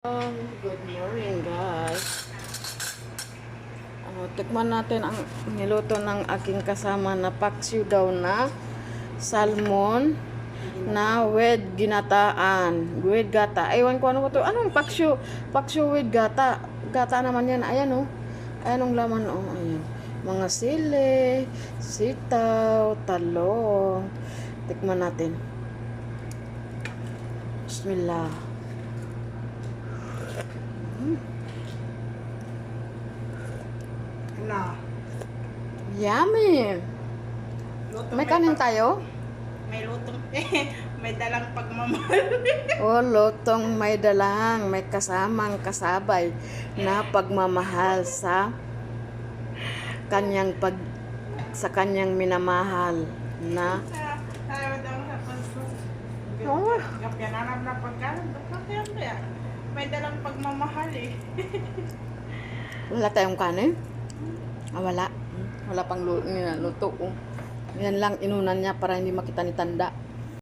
Um, good morning guys. Ano, tikman natin ang niluto ng aking kasama na paksiw daw na salmon na with ginataan. With gata. Ewan ko ano ba to. Anong paksiw? Paksiw with gata. Gata naman yan. Ayan oh. Ayan ang laman oh. Ayan. Mga sili, sitaw, talong. Tikman natin. Bismillah. Ano? Yummy! Lutong May kanin pag- tayo? May lutong. may dalang pagmamahal. O, lutong may dalang, may kasamang kasabay na pagmamahal sa kanyang pag sa kanyang minamahal na Ayaw May dalang pagmamahal eh. wala tayong kanin. Ah, wala. Wala pang lu- niluto. Oh. Yan lang inunan niya para hindi makita ni tanda.